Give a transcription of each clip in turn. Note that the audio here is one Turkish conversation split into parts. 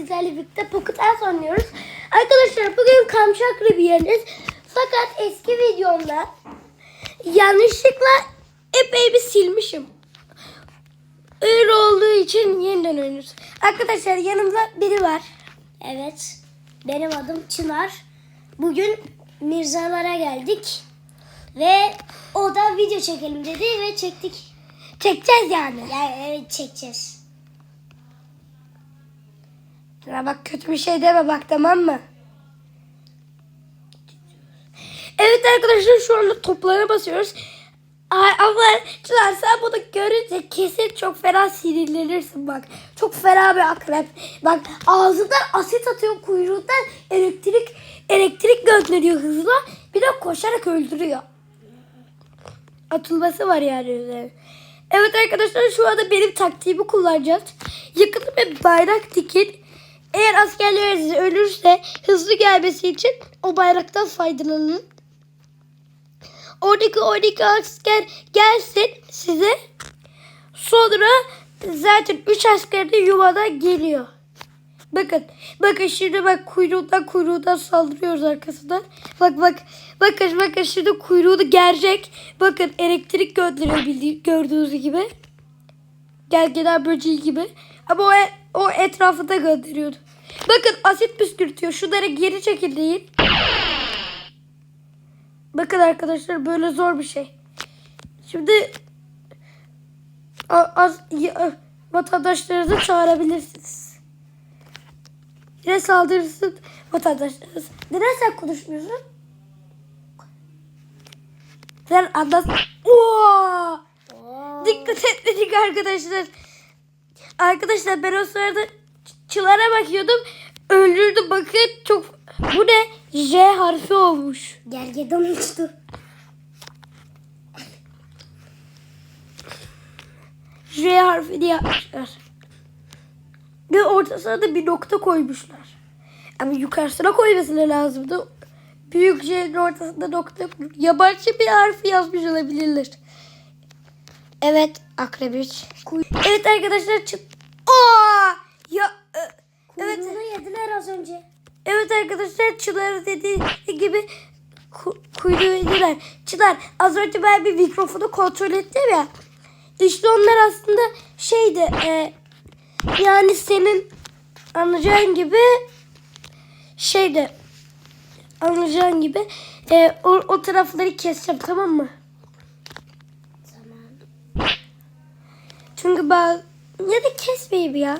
sizlerle birlikte Pocket Elf oynuyoruz. Arkadaşlar bugün Kamçaklı bir yeriz. Fakat eski videomda yanlışlıkla epey bir silmişim. Öyle olduğu için yeniden oynuyoruz. Arkadaşlar yanımda biri var. Evet. Benim adım Çınar. Bugün Mirzalara geldik. Ve o da video çekelim dedi ve çektik. Çekeceğiz yani. Yani evet çekeceğiz. Ya bak kötü bir şey deme bak tamam mı? Evet arkadaşlar şu anda toplara basıyoruz. Ama Çınar sen bunu görünce kesin çok fena sinirlenirsin bak. Çok fena bir akrep. Bak ağzından asit atıyor kuyruğundan elektrik elektrik gönderiyor hızla. Bir de koşarak öldürüyor. Atılması var yani üzerine. Evet arkadaşlar şu anda benim taktiğimi kullanacağız. Yakın bir bayrak dikin. Eğer askerleriniz ölürse hızlı gelmesi için o bayraktan faydalanın. Oradaki oradaki asker gelsin size. Sonra zaten 3 asker de yuvada geliyor. Bakın. Bakın şimdi bak kuyruğundan kuyruğundan saldırıyoruz arkasından. Bak bak. Bakın bakın şimdi kuyruğunu gerecek. Bakın elektrik gönderiyor gördüğünüz gibi. Gergedan böceği gibi. Ama o, o etrafında gönderiyordu. Bakın asit püskürtüyor. Şunlara geri çekil değil. Bakın arkadaşlar böyle zor bir şey. Şimdi az vatandaşlarınızı çağırabilirsiniz. Yine saldırırsın vatandaşlarınız. Neden sen konuşmuyorsun? Sen anlat. Oo! Dikkat etmedik arkadaşlar. Arkadaşlar ben o sırada çılara bakıyordum. Öldürdü bakın çok. Bu ne? J harfi olmuş. Gergedan uçtu. J harfini yapmışlar. Ve ortasına da bir nokta koymuşlar. Ama yukarısına koymasına lazımdı. Büyük J'nin ortasında nokta yabancı bir harfi yazmış olabilirler. Evet akrebiç. Evet arkadaşlar çıt. Aa! Ya e, evet. Kuyruğunu yediler az önce. Evet arkadaşlar Çınar dediği gibi ku- kuyruğu yediler. Çınar az önce ben bir mikrofonu kontrol ettim ya. İşte onlar aslında şeydi e, yani senin anlayacağın gibi şeydi anlayacağın gibi e, o, o tarafları keseceğim tamam mı? Tamam. Ben ya da kesmeyeyim ya.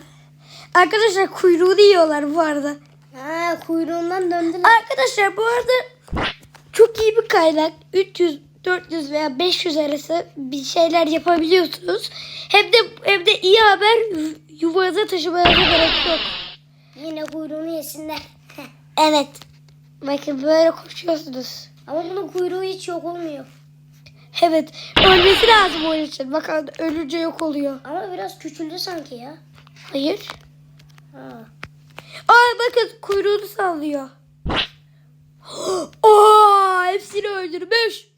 Arkadaşlar kuyruğunu yiyorlar bu arada. Ha kuyruğundan döndüler. Arkadaşlar bu arada çok iyi bir kaynak. 300, 400 veya 500 arası bir şeyler yapabiliyorsunuz. Hem de hem de iyi haber yu- yuvanıza taşımanıza gerek yok. Yine kuyruğunu yesinler. Evet. Bakın böyle koşuyorsunuz. Ama bunun kuyruğu hiç yok olmuyor. Evet. Ölmesi lazım onun için. Bakın ölünce yok oluyor. Ama biraz küçüldü sanki ya. Hayır. Ha. Aa bakın kuyruğunu sallıyor. Aa hepsini öldürmüş.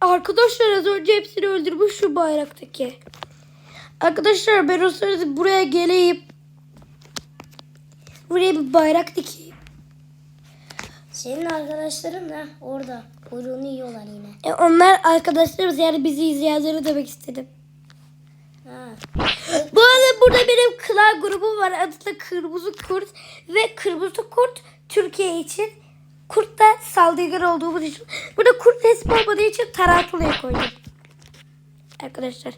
Arkadaşlar az önce hepsini öldürmüş şu bayraktaki. Arkadaşlar ben o sırada buraya geleyim. Buraya bir bayrak dikeyim. Senin arkadaşların da orada. Kuyruğunu yiyorlar yine. E, onlar arkadaşlarımız yani bizi izleyenleri demek istedim. Ha. Bu arada burada benim klan grubum var. Adı da Kırmızı Kurt. Ve Kırmızı Kurt Türkiye için kurt da saldırgan olduğumuz için. Burada kurt resmi olmadığı için tarantulaya koydum. Arkadaşlar.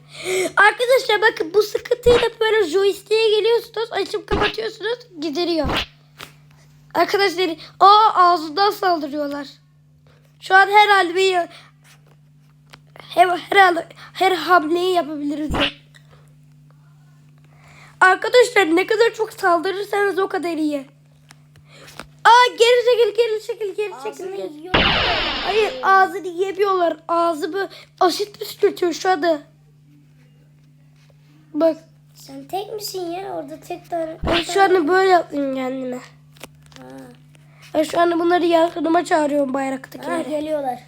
Arkadaşlar bakın bu sıkıntıyla böyle joystick'e geliyorsunuz. Açıp kapatıyorsunuz. Gideriyor. Arkadaşlar aa ağzından saldırıyorlar. Şu an her halde her, her, her hamleyi yapabiliriz. Arkadaşlar ne kadar çok saldırırsanız o kadar iyi. Aa geri çekil geri çekil geri çekil. Geri-. Hayır ağzını yemiyorlar. Ağzı bu asit püskürtüyor şu anda. Bak Sen tek misin ya? Orada tek tane. ben şu anda böyle yaptım kendime. Ha. Ben şu anda bunları yakınıma çağırıyorum ha bayraktakileri. geliyorlar.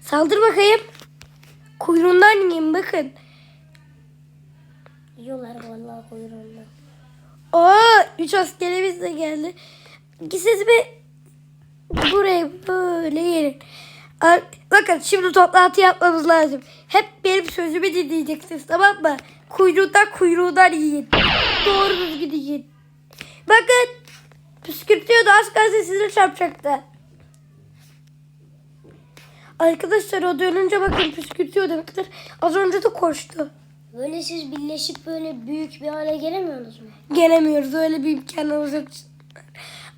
Saldır bakayım. Kuyruğundan yiyeyim bakın. Yiyorlar vallahi kuyruğunu. Oo, üç askerimiz de geldi. Siz bir buraya böyle gelin. Bakın şimdi toplantı yapmamız lazım. Hep benim sözümü dinleyeceksiniz tamam mı? Kuyruğundan kuyruğundan yiyin. Doğru düzgün yiyin. Bakın püskürtüyordu az kalsın size çarpacaktı. Arkadaşlar o dönünce bakın püskürtüyordu. Bakın az önce de koştu. Böyle siz birleşip böyle büyük bir hale gelemiyorsunuz mu? gelemiyoruz. Öyle bir imkanımız yok.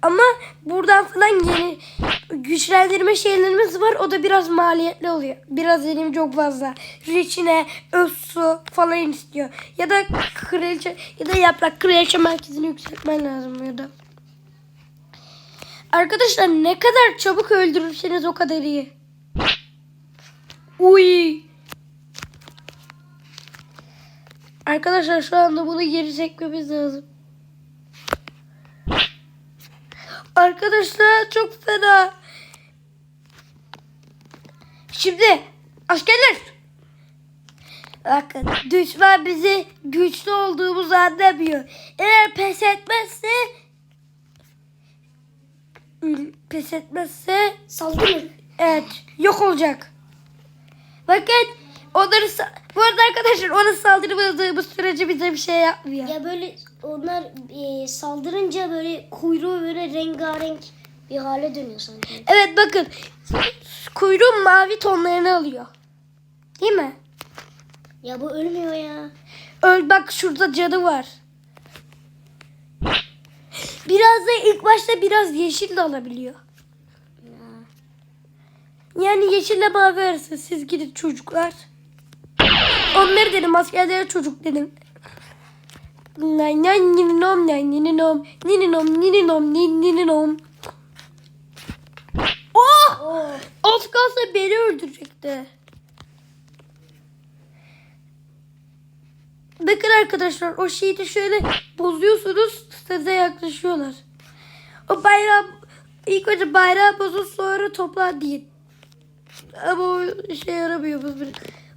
Ama buradan falan yeni güçlendirme şeylerimiz var. O da biraz maliyetli oluyor. Biraz elim çok fazla. Reçine, su falan istiyor. Ya da kraliçe ya da yaprak kraliçe merkezini yükseltmen lazım ya da. Arkadaşlar ne kadar çabuk öldürürseniz o kadar iyi. Uy. Arkadaşlar şu anda bunu geri çekmemiz lazım. Arkadaşlar çok fena. Şimdi askerler. Bakın düşman bizi güçlü olduğumuzu anlamıyor. Eğer pes etmezse pes etmezse Saldırın. Evet yok olacak. Bakın onları bu arada arkadaşlar ona saldırmadığımız sürece bize bir şey yapmıyor. Ya böyle onlar e, saldırınca böyle kuyruğu böyle rengarenk bir hale dönüyor sanki. Evet bakın kuyruğun mavi tonlarını alıyor. Değil mi? Ya bu ölmüyor ya. Öl bak şurada cadı var. Biraz da ilk başta biraz yeşil de alabiliyor. ya. Yani yeşille mavi arası siz gidin çocuklar. Onları dedim askerlere çocuk dedim. Nay nay nini nom nay nini nom nini nom nini nom nini nini nom. Oh! Oo. Az kalsa beni öldürecekti. Bakın arkadaşlar o şeyi de şöyle bozuyorsunuz size yaklaşıyorlar. O bayrağı ilk önce bayrağı bozun sonra toplar deyin. Ama o işe yaramıyor bu.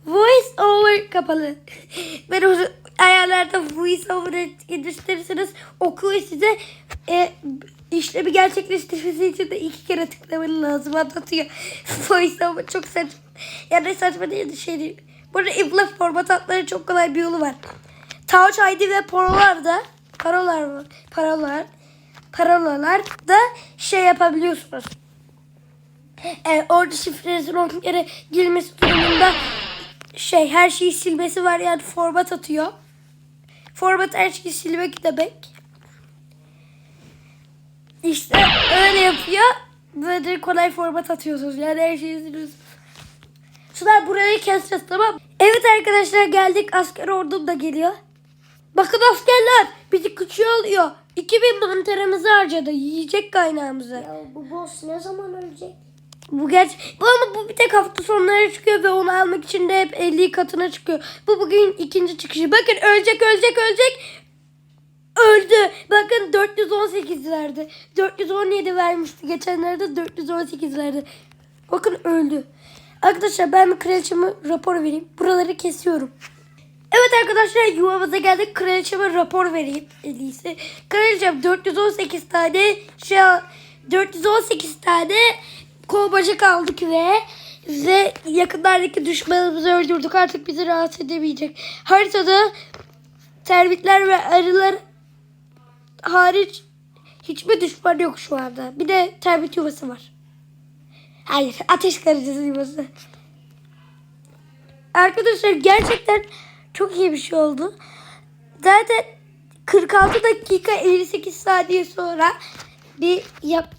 Voice over kapalı. Ben onu ayarlarda voice over indirirseniz okuyor size e, işlemi gerçekleştirmesi için de iki kere tıklamanız lazım anlatıyor. voice over çok saçma. Yani saçma değil de şey değil. Burada ibla format atları çok kolay bir yolu var. Touch ID ve parolar da parolar. Parolar parolalar da şey yapabiliyorsunuz. E, orada şifrenizin o yere girmesi durumunda şey her şeyi silmesi var yani format atıyor. Format her şeyi silmek demek. İşte öyle yapıyor. Böyle kolay format atıyorsunuz. Yani her şeyi siliyorsunuz. Şunlar burayı keseceğiz tamam? Evet arkadaşlar geldik. Asker ordum da geliyor. Bakın askerler bizi küçüğe alıyor. 2000 mantarımızı harcadı. Yiyecek kaynağımızı. Ya bu boss ne zaman ölecek? Bu geç bu ama bu bir tek hafta sonları çıkıyor ve onu almak için de hep 50 katına çıkıyor. Bu bugün ikinci çıkışı. Bakın ölecek ölecek ölecek. Öldü. Bakın 418 verdi. 417 vermişti. Geçenlerde 418 verdi. Bakın öldü. Arkadaşlar ben kraliçeme rapor vereyim. Buraları kesiyorum. Evet arkadaşlar yuvamıza geldik. Kraliçeme rapor vereyim iyisi. Kraliçem 418 tane şey 418 tane kol bacak aldık ve ve yakınlardaki düşmanımızı öldürdük. Artık bizi rahatsız edemeyecek. Haritada termitler ve arılar hariç hiçbir düşman yok şu anda. Bir de termit yuvası var. Hayır ateş karıncası yuvası. Arkadaşlar gerçekten çok iyi bir şey oldu. Zaten 46 dakika 58 saniye sonra bir yap,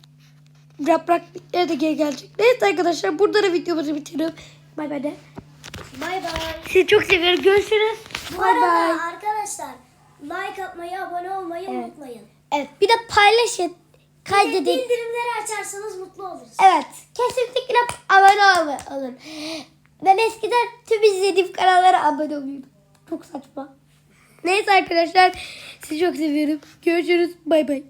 yaprak bitleri de geri gelecek. Neyse arkadaşlar burada da videomuzu bitiriyorum. Bay bay de. Bay bay. Sizi çok seviyorum. Görüşürüz. Bu Bay arada bay. arkadaşlar like atmayı, abone olmayı Evet. unutmayın. Evet bir de paylaşın. Kaydedin. Bildirimleri açarsanız mutlu oluruz. Evet. Kesinlikle abone olun. Ben eskiden tüm izlediğim kanallara abone oluyordum. Çok saçma. Neyse arkadaşlar sizi çok seviyorum. Görüşürüz. Bay bay.